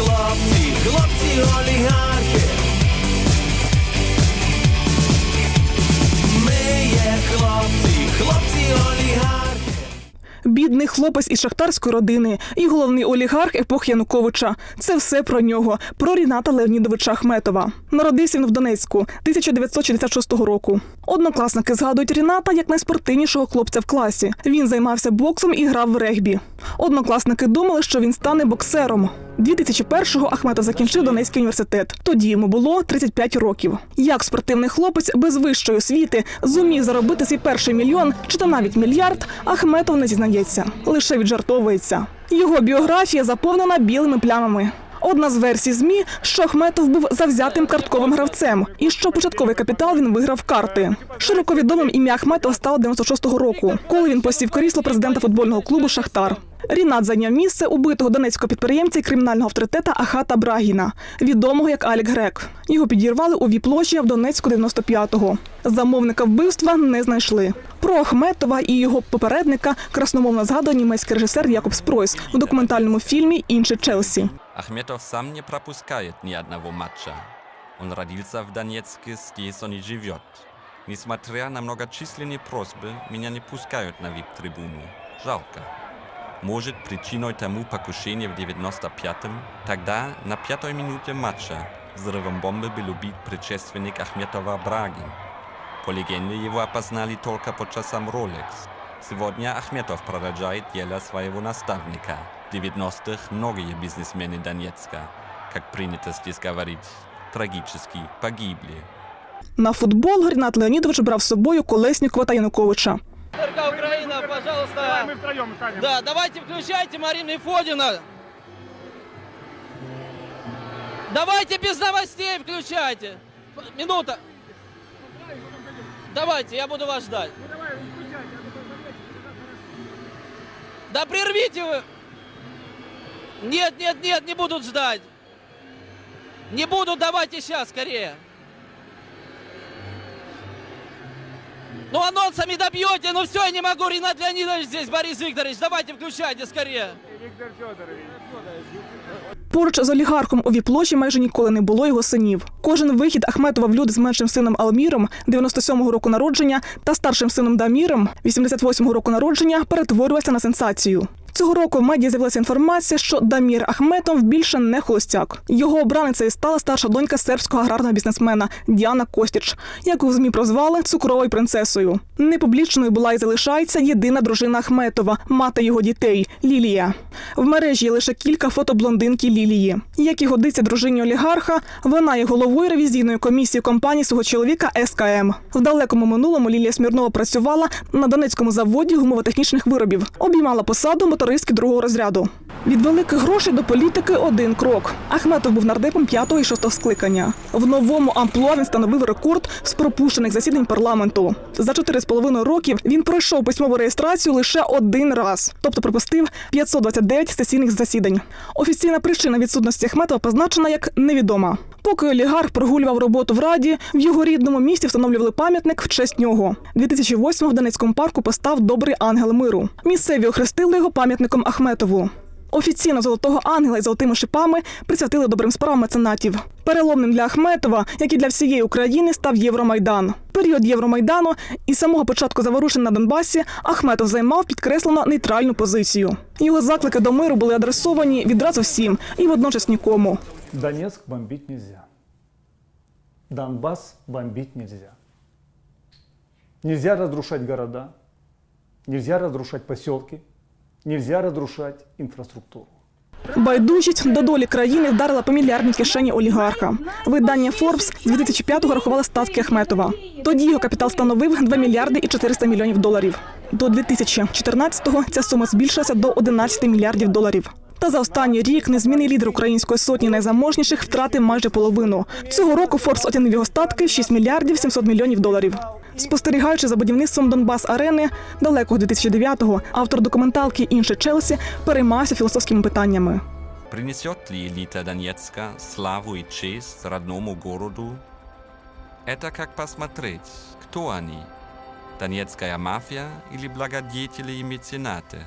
хлопці, хлопці олігархи. Ми є хлопці, хлопці олігархи. Бідний хлопець із шахтарської родини і головний олігарх епох Януковича. Це все про нього, про Ріната Леонідовича Ахметова. Народився він в Донецьку 1966 року. Однокласники згадують Ріната як найспортивнішого хлопця в класі. Він займався боксом і грав в регбі. Однокласники думали, що він стане боксером. 2001-го Ахметов закінчив Донецький університет. Тоді йому було 35 років. Як спортивний хлопець без вищої освіти зумів заробити свій перший мільйон чи то навіть мільярд, Ахметов не зізнається, лише віджартовується. Його біографія заповнена білими плямами. Одна з версій змі, що Ахметов був завзятим картковим гравцем, і що початковий капітал він виграв карти. Широко відомим ім'я Ахметова стало 96-го року, коли він посів крісло президента футбольного клубу Шахтар. Рінат зайняв місце убитого донецького підприємця і кримінального авторитета Ахата Брагіна, відомого як Алік Грек. Його підірвали у віп-ложі в Донецьку 95-го. Замовника вбивства не знайшли. Про Ахметова і його попередника красномовно згадує німецький режисер Якоб Спройс в документальному фільмі Інше Челсі. Ахметов сам не пропускает ни одного матча. Он родился в Донецке, здесь он и живет. Несмотря на многочисленные просьбы, меня не пускают на вип-трибуну. Жалко. Может, причиной тому покушение в 95-м? Тогда, на пятой минуте матча, взрывом бомбы был убит предшественник Ахметова Брагин. По легенде, его опознали только под часом Rolex. Сегодня Ахметов продолжает дело своего наставника. В 90-х многие бизнесмены Донецка, как принято здесь говорить, трагически погибли. На футбол Рінат Леонідович брав з собою Колеснікова та Януковича. РК Украина, пожалуйста. Мы втроем станем. Да, давайте включайте Марину Фодина. Давайте без новостей включайте. Минута. Давайте, я буду вас ждать. Да прервите вы. Нет, нет, нет, не будут ждать. Не будут, давайте сейчас, скорее. Ну анонсами добьете, ну все, я не могу, Ренат Леонидович здесь, Борис Викторович, давайте включайте скорее. Виктор Федорович. Поруч з олігархом у віп-ложі майже ніколи не було його синів. Кожен вихід Ахметова в люди з меншим сином Алміром, 97-го року народження, та старшим сином Даміром, 88-го року народження, перетворювався на сенсацію. Цього року в медіа з'явилася інформація, що Дамір Ахметов більше не холостяк. Його обраницею стала старша донька сербського аграрного бізнесмена Діана Костіч, яку в змі прозвали цукровою принцесою. Непублічною була і залишається єдина дружина Ахметова, мати його дітей Лілія. В мережі є лише кілька фото блондинки Лілії. Як і годиться дружині олігарха, вона є головою ревізійної комісії компанії свого чоловіка СКМ. В далекому минулому Лілія Смірнова працювала на Донецькому заводі гумовотехнічних виробів, обіймала посаду мотористки другого розряду. Від великих грошей до політики один крок. Ахметов був нардепом п'ятого і шостого скликання. В новому амплуа він становив рекорд з пропущених засідань парламенту. За чотири з половиною років він пройшов письмову реєстрацію лише один раз, тобто пропустив 529 сесійних засідань. Офіційна причина відсутності Ахметова позначена як невідома. Поки олігарх прогулював роботу в раді, в його рідному місті встановлювали пам'ятник в честь нього. 2008-го в Донецькому парку постав добрий ангел миру. Місцеві охрестили його пам'ятником Ахметову. Офіційно золотого ангела із золотими шипами присвятили добрим справам меценатів. Переломним для Ахметова, як і для всієї України, став Євромайдан. Період Євромайдану і самого початку заворушень на Донбасі Ахметов займав підкреслено нейтральну позицію. Його заклики до миру були адресовані відразу всім і водночас нікому. Донецк бомбить нельзя. Донбасс бомбить нельзя. Нельзя разрушать города, нельзя разрушать поселки, нельзя разрушать инфраструктуру. Байдужість до долі країни вдарила по мільярдній кишені олігарха. Видання Forbes з 2005-го рахувало статки Ахметова. Тоді його капітал становив 2 мільярди і 400 мільйонів доларів. До 2014-го ця сума збільшилася до 11 мільярдів доларів. Та за останній рік незмінний лідер української сотні найзаможніших втратив майже половину. Цього року Forbes оцінив його статки в 6 мільярдів 700 мільйонів доларів. Спостерігаючи за будівництвом Донбас арени далекого 2009-го, автор документалки Інше Челсі переймався філософськими питаннями. Принесет ли элита Донецка славу и честь родному городу? Это как посмотреть, кто они? Донецкая мафия или благодетели и меценаты?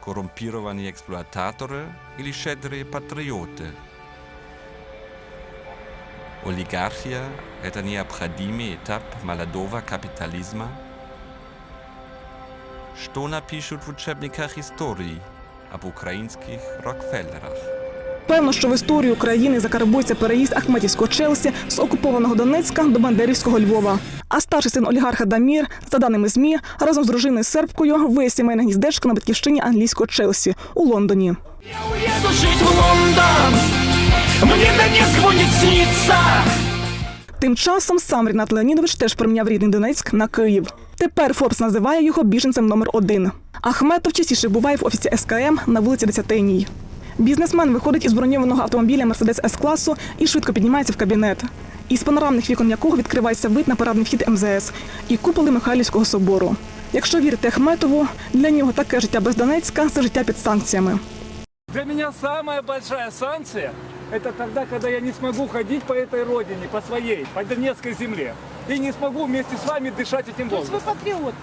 Коррумпированные эксплуататоры или щедрые патриоты? Олигархия – это необходимый этап молодого капитализма? Что напишут в учебниках истории об украинских Рокфеллерах? Певно, що в історію країни закарбується переїзд Ахметівського Челсі з окупованого Донецька до Бандерівського Львова. А старший син олігарха Дамір, за даними ЗМІ, разом з дружиною сербкою виє сімейне гніздечко на батьківщині англійського Челсі у Лондоні. Я уеду жить в Лондон Мне Донецк будет сниться Тим часом сам Рінат Леонідович теж проміняв рідний Донецьк на Київ. Тепер Форбс називає його біженцем номер один. Ахметов частіше буває в офісі СКМ на вулиці Десятинній. Бізнесмен виходить із броньованого автомобіля Мерседес С класу і швидко піднімається в кабінет Із панорамних вікон якого відкривається вид на парадний вхід МЗС і куполи Михайлівського собору. Якщо вірити Ахметову, для нього таке життя без Донецька це життя під санкціями. Для меня самая большая санкция – это тогда, когда я не смогу ходить по этой родине, по своей, по Донецкой земле. И не смогу вместе с вами дышать этим воздухом. Вы патриот.